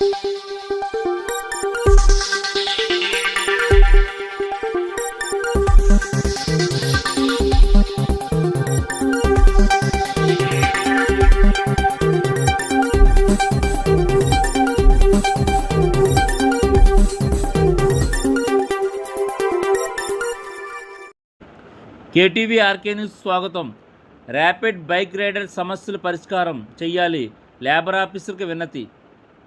KTV RK news స్వాగతం. Rapid bike rider సమస్యల పరిష్కారం చేయాలి లేబర్ ఆఫీసర్కి విన్నతి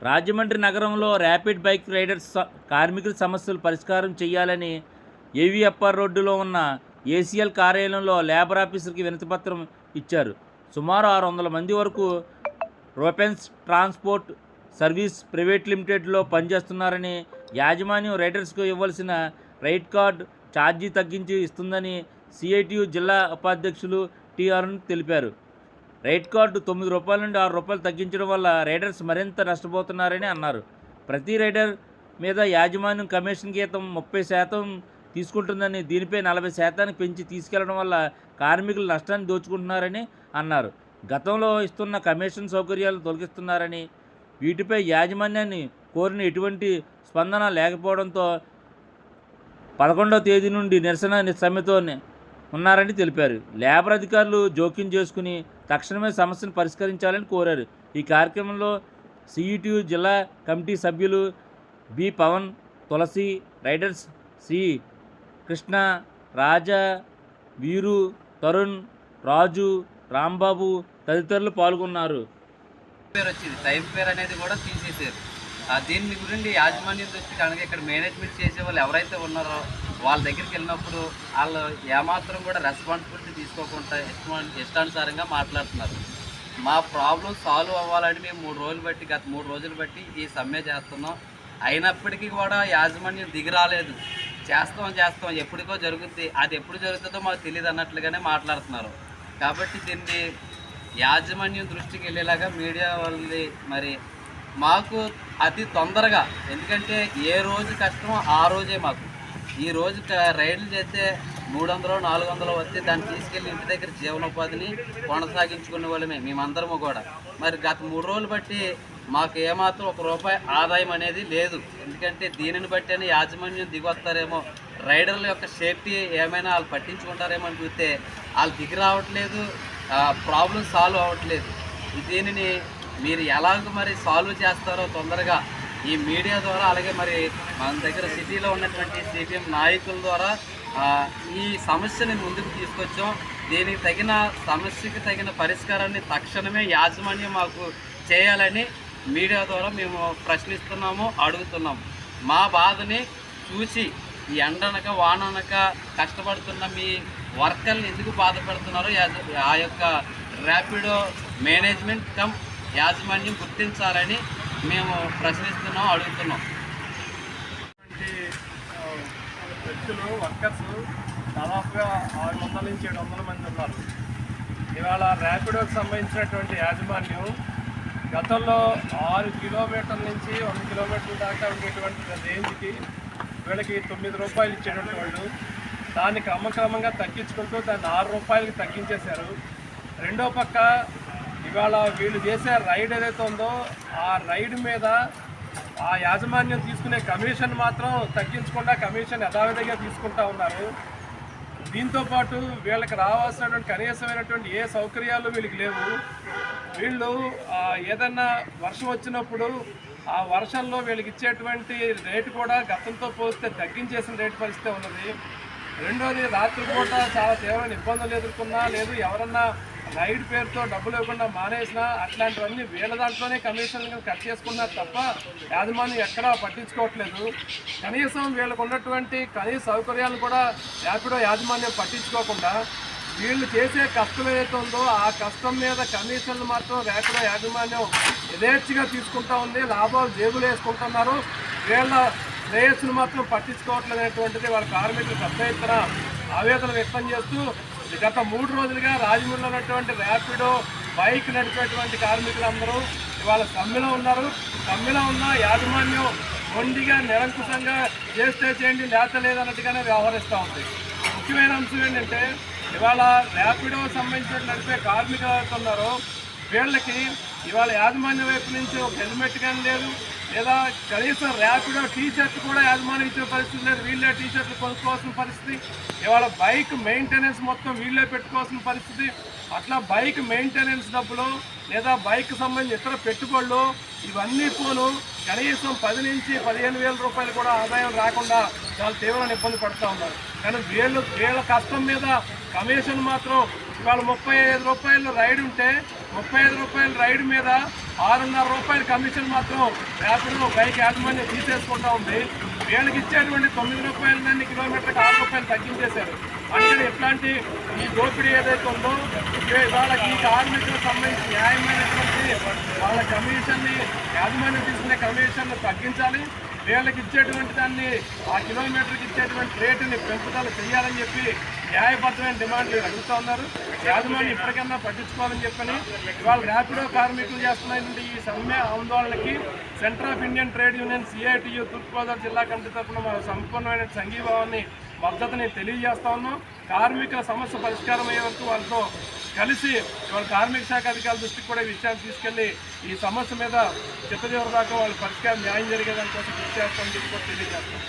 రాజమండ్రి నగరంలో ర్యాపిడ్ బైక్ రైడర్స్ కార్మికుల సమస్యలు పరిష్కారం చేయాలని ఏవీఎఫ్ఆర్ రోడ్డులో ఉన్న ఏసీఎల్ కార్యాలయంలో లేబర్ ఆఫీసర్కి వినతిపత్రం ఇచ్చారు. సుమారు ఆరు వందల మంది వరకు రోపెన్స్ ట్రాన్స్పోర్ట్ సర్వీస్ ప్రైవేట్ లిమిటెడ్లో పనిచేస్తున్నారని యాజమాన్యం రైడర్స్కు ఇవ్వాల్సిన రైట్ కార్డ్ ఛార్జీ తగ్గించి ఇస్తుందని సిఐటియు జిల్లా ఉపాధ్యక్షులు టి అరుణ్ తెలిపారు. రైట్ కార్డు తొమ్మిది రూపాయల నుండి ఆరు రూపాయలు తగ్గించడం వల్ల రైడర్స్ మరింత నష్టపోతున్నారని అన్నారు. ప్రతి రైడర్ మీద యాజమాన్యం కమిషన్ గీతం ముప్పై శాతం తీసుకుంటుందని దీనిపై నలభై శాతానికి పెంచి తీసుకెళ్ళడం వల్ల కార్మికులు నష్టాన్ని దోచుకుంటున్నారని అన్నారు. గతంలో ఇస్తున్న కమిషన్ సౌకర్యాలు తొలగిస్తున్నారని వీటిపై యాజమాన్యాన్ని కోరిన ఎటువంటి స్పందన లేకపోవడంతో పదకొండవ తేదీ నుండి నిరసన సమ్మెతో ఉన్నారని తెలిపారు. లేబర్ అధికారులు జోక్యం చేసుకుని తక్షణమే సమస్యను పరిష్కరించాలని కోరారు. ఈ కార్యక్రమంలో సిఇటియు జిల్లా కమిటీ సభ్యులు B. Pavan Tulasi riders C. Krishna Raja Veeru Tarun Raju Rambabu తదితరులు పాల్గొన్నారు. పేరు వచ్చింది. టైం పేరు అనేది కూడా తీసేసారు ఆ దీని గురించి యాజమాన్యం దృష్టి కనుక ఇక్కడ మేనేజ్మెంట్ చేసే వాళ్ళు ఎవరైతే ఉన్నారో వాళ్ళ దగ్గరికి వెళ్ళినప్పుడు వాళ్ళు ఏమాత్రం కూడా రెస్పాన్సిబిలిటీ తీసుకోకుండా ఇష్టం ఇష్టానుసారంగా మాట్లాడుతున్నారు. మా ప్రాబ్లం సాల్వ్ అవ్వాలని మేము మూడు రోజులు బట్టి గత మూడు రోజులు బట్టి ఈ సమ్మె చేస్తున్నాం. అయినప్పటికీ కూడా యాజమాన్యం దిగి రాలేదు. చేస్తాం చేస్తాం ఎప్పటికో జరుగుద్ది. అది ఎప్పుడు జరుగుతుందో మాకు తెలియదు అన్నట్లుగానే మాట్లాడుతున్నారు. కాబట్టి దీన్ని యాజమాన్యం దృష్టికి వెళ్ళేలాగా మీడియా వాళ్ళది మరి మాకు అతి తొందరగా ఎందుకంటే ఏ రోజు కష్టమో ఆ రోజే మాకు. ఈ రోజు రైడ్లు చేస్తే మూడు వందలు నాలుగు వందలు వస్తే దాన్ని తీసుకెళ్ళి ఇంటి దగ్గర జీవనోపాధిని కొనసాగించుకునే వాళ్ళమే మేమందరము కూడా. మరి గత మూడు రోజులు బట్టి మాకు ఏమాత్రం ఒక రూపాయి ఆదాయం అనేది లేదు. ఎందుకంటే దీనిని బట్టి యాజమాన్యం దిగొస్తారేమో. రైడర్ల యొక్క సేఫ్టీ ఏమైనా వాళ్ళు పట్టించుకుంటారేమో అని చూస్తే వాళ్ళు దిగి రావట్లేదు ప్రాబ్లం సాల్వ్ అవ్వట్లేదు. దీనిని మీరు ఎలాగ మరి సాల్వ్ చేస్తారో తొందరగా ఈ మీడియా ద్వారా అలాగే మరి మన దగ్గర సిటీలో ఉన్నటువంటి సిపిఎం నాయకుల ద్వారా ఈ సమస్యని ముందుకు తీసుకొచ్చాం. దీనికి తగిన సమస్యకి తగిన పరిష్కారాన్ని తక్షణమే యాజమాన్యం మాకు చేయాలని మీడియా ద్వారా మేము ప్రశ్నిస్తున్నాము అడుగుతున్నాము. మా బాధని చూసి ఈ ఎండనక వాననక కష్టపడుతున్న మీ వర్కర్లు ఎందుకు బాధపడుతున్నారో? ఆ యొక్క ర్యాపిడో మేనేజ్మెంట్ కమ్ యాజమాన్యం గుర్తించాలని మేము ప్రశ్నిస్తున్నాం అడుగుతున్నాం. వ్యక్తులు వర్కర్స్ దాదాపుగా ఆరు వందల నుంచి ఏడు వందల మంది ఉన్నారు. ఇవాళ ర్యాపిడోకి సంబంధించినటువంటి యాజమాన్యం గతంలో ఆరు కిలోమీటర్ల నుంచి వంద కిలోమీటర్ల దాకా ఉండేటువంటి రేంజ్కి వీళ్ళకి తొమ్మిది రూపాయలు ఇచ్చేటువంటి వాళ్ళు దాన్ని క్రమక్రమంగా తగ్గించుకుంటూ దాన్ని ఆరు రూపాయలకి తగ్గించేశారు. రెండో పక్క ఇవాళ వీళ్ళు చేసే రైడ్ ఏదైతే ఉందో ఆ రైడ్ మీద ఆ యాజమాన్యం తీసుకునే కమిషన్ మాత్రం తగ్గించకుండా కమిషన్ యథావిధిగా తీసుకుంటా ఉన్నారు. దీంతో పాటు వీళ్ళకి రావాల్సినటువంటి కనీసమైనటువంటి ఏ సౌకర్యాలు వీళ్ళకి లేవు. వీళ్ళు ఏదన్నా వర్షం వచ్చినప్పుడు ఆ వర్షంలో వీళ్ళకి ఇచ్చేటువంటి రేటు కూడా గతంతో పోస్తే తగ్గించేసిన రేటు పరిస్థితి ఉన్నది. రెండోది రాత్రిపూట చాలా తీవ్రమైన ఇబ్బందులు ఎదుర్కొన్నా లేదు. ఎవరన్నా గైడ్ పేరుతో డబ్బులు ఇవ్వకుండా మానేసినా అట్లాంటివన్నీ వీళ్ళ దాంట్లోనే కమిషన్లు కట్ చేసుకున్నారు తప్ప యాజమాన్యం ఎక్కడా పట్టించుకోవట్లేదు. కనీసం వీళ్ళకు ఉన్నటువంటి కనీస సౌకర్యాలు కూడా ర్యాపిడో యాజమాన్యం పట్టించుకోకుండా వీళ్ళు చేసే కష్టం ఏదైతే ఉందో ఆ కష్టం మీద కమిషన్లు మాత్రం ర్యాపిడో యాజమాన్యం యథేచ్ఛగా తీసుకుంటా ఉంది. లాభాలు జేబులు వేసుకుంటున్నారు. వీళ్ళ శ్రేయస్సును మాత్రం పట్టించుకోవట్లేదు అనేటువంటిది వాళ్ళ కార్మికులు పెద్ద ఆవేదన వ్యక్తం చేస్తూ గత మూడు రోజులుగా రాజమండ్రిలో ఉన్నటువంటి ర్యాపిడో బైక్ నడిపేటువంటి కార్మికులందరూ ఇవాళ సమ్మెలో ఉన్నారు. సమ్మెలో ఉన్న యాజమాన్యం మొండిగా నిరంకుశంగా చేస్తే చేయండి లేత లేదన్నట్టుగానే వ్యవహరిస్తూ ఉంది. ముఖ్యమైన అంశం ఏంటంటే ఇవాళ ర్యాపిడో సంబంధించిన నడిపే కార్మికులు ఎవరైతే ఉన్నారో వీళ్ళకి ఇవాళ యాజమాన్యం వైపు నుంచి ఒక హెల్మెట్ కానీ లేదు లేదా కనీసం ర్యాపిడో టీ షర్ట్ కూడా యాజమాన్యం ఇచ్చే పరిస్థితి లేదు. వీళ్ళే టీ షర్ట్లు కొనుక్కోవాల్సిన పరిస్థితి. ఇవాళ బైక్ మెయింటెనెన్స్ మొత్తం వీళ్ళే పెట్టుకోవాల్సిన పరిస్థితి. అట్లా బైక్ మెయింటెనెన్స్ డబ్బులు లేదా బైక్ సంబంధించిన ఇతర పెట్టుబడులు ఇవన్నీ పోను. కనీసం పది నుంచి పదిహేను వేల రూపాయలు కూడా ఆదాయం రాకుండా చాలా తీవ్రమైన ఇబ్బంది పడుతూ ఉన్నారు. కానీ వీళ్ళు వీళ్ళ కష్టం మీద కమిషన్ మాత్రం ఇవాళ ముప్పై ఐదు రూపాయలు రైడ్ ఉంటే ముప్పై ఐదు రూపాయల రైడ్ మీద ఆరున్నర రూపాయల కమిషన్ మాత్రం ర్యాపిడ్లో బైక్ యాజమాన్యం తీసేసుకుంటా ఉంది. వీళ్ళకి ఇచ్చేటువంటి తొమ్మిది రూపాయల దాన్ని కిలోమీటర్కి ఆరు రూపాయలు తగ్గించేశారు. అందుకని ఎట్లాంటి ఈ దోపిడీ ఏదైతే ఉందో వాళ్ళకి ఈ కార్మికులకు సంబంధించి న్యాయమైనటువంటి వాళ్ళ కమిషన్ని యాజమాన్యం తీసుకునే కమిషన్ను తగ్గించాలి. వీళ్ళకి ఇచ్చేటువంటి దాన్ని ఆ కిలోమీటర్కి ఇచ్చేటువంటి రేటుని పెంపుదల చేయాలని చెప్పి న్యాయబద్ధమైన డిమాండ్లు అడుగుతా ఉన్నారు. యాజమాన్యం ఇప్పటికన్నా పట్టించుకోవాలని చెప్పని ఇవాళ ర్యాపిడో కార్మికులు చేస్తున్నటువంటి ఈ సమ్మె ఆందోళనకి centre of Indian trade union CITU Thoorpugodavari జిల్లా కమిటీ తరఫున సంపూర్ణమైన సంఘీభావాన్ని మద్దతుని తెలియజేస్తా ఉన్నాం. కార్మికుల సమస్య పరిష్కారం అయ్యే వరకు వాళ్ళతో కలిసి ఇవాళ కార్మిక శాఖ అధికారుల దృష్టికి కూడా ఈ విషయాన్ని తీసుకెళ్ళి ఈ సమస్య మీద చిత్తజీవర దాకా వాళ్ళ పరిష్కారం న్యాయం జరిగేదానికోసం కృషి చేస్తామని చెప్పి కూడా తెలియజేస్తాం.